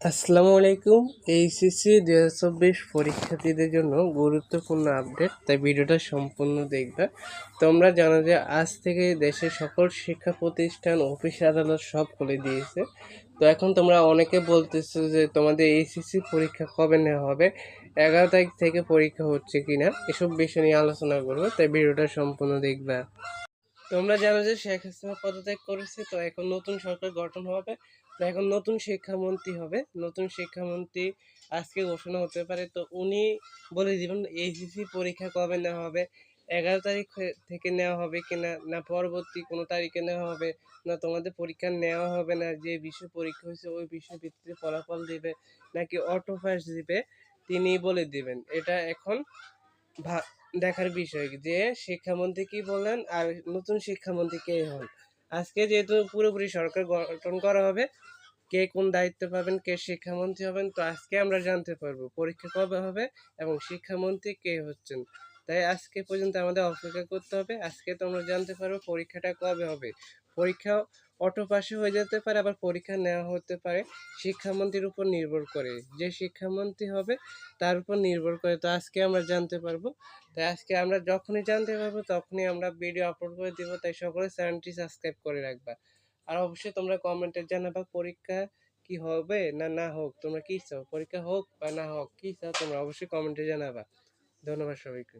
আসসালামু আলাইকুম। এইচএসসি দু হাজার চব্বিশ পরীক্ষার্থীদের জন্য গুরুত্বপূর্ণ আপডেট। তাই ভিডিওটা সম্পূর্ণ দেখবে। তোমরা জানো যে আজ থেকে দেশের সকল শিক্ষা প্রতিষ্ঠান, অফিস, আদালত সব খুলে দিয়েছে। তো এখন তোমরা অনেকে বলতেছো যে তোমাদের এইচএসসি পরীক্ষা কবে নেওয়া হবে? এগারো তারিখ থেকে পরীক্ষা হচ্ছে কিনা? এসব বিষয় নিয়ে আলোচনা করব। তাই ভিডিওটা সম্পূর্ণ দেখবে। তোমরা জানো যে শেখ হাসিনা পদত্যাগ করেছে, তো এখন নতুন সরকার গঠন হবে, তো এখন নতুন শিক্ষামন্ত্রী হবে। নতুন শিক্ষামন্ত্রী আজকে ঘোষণা হতে পারে, তো উনি বলে দিবেন এইচএসসি পরীক্ষা কবে নেওয়া হবে, এগারো তারিখ থেকে নেওয়া হবে কিনা, না পরবর্তী কোনো তারিখে নেওয়া হবে, না তোমাদের পরীক্ষা নেওয়া হবে না, যে বিষয় পরীক্ষা হয়েছে ওই বিষয় ভিত্তিতে ফলাফল দিবে, নাকি অটো পাস দিবে তিনি বলে দিবেন। এটা এখন দেখার বিষয় যে শিক্ষামন্ত্রী কি বলেন আর নতুন শিক্ষামন্ত্রী কে হন? আজকে যেহেতু পুরোপুরি সরকার গঠন করা হবে, কে কোন দায়িত্ব পাবেন, কে শিক্ষামন্ত্রী হবেন, তো আজকে আমরা জানতে পারব পরীক্ষা কবে হবে এবং শিক্ষামন্ত্রী কে হচ্ছেন। তাই আজকে পর্যন্ত আমাদের অপেক্ষা করতে হবে। আজকে তোমরা জানতে পারব পরীক্ষাটা কবে হবে। পরীক্ষা অটো পাশে হয়ে যেতে পারে, আবার পরীক্ষা নেওয়া হতে পারে। শিক্ষামন্ত্রীর উপর নির্ভর করে যে শিক্ষামন্ত্রী হবে, তার উপর নির্ভর করে। তো আজকে আমরা জানতে পারব। তাই আজকে আমরা যখনই জানতে পারব, তখনই আমরা ভিডিও আপলোড করে দিব। তাই সকলে চ্যানেলটি সাবস্ক্রাইব করে রাখবা। আর অবশ্যই তোমরা কমেন্টে জানাবা পরীক্ষা কি হবে না না হোক। তোমরা কি চাও? পরীক্ষা হোক বা না হোক, কি চাও তোমরা অবশ্যই কমেন্টে জানাবা। ধন্যবাদ সবাইকে।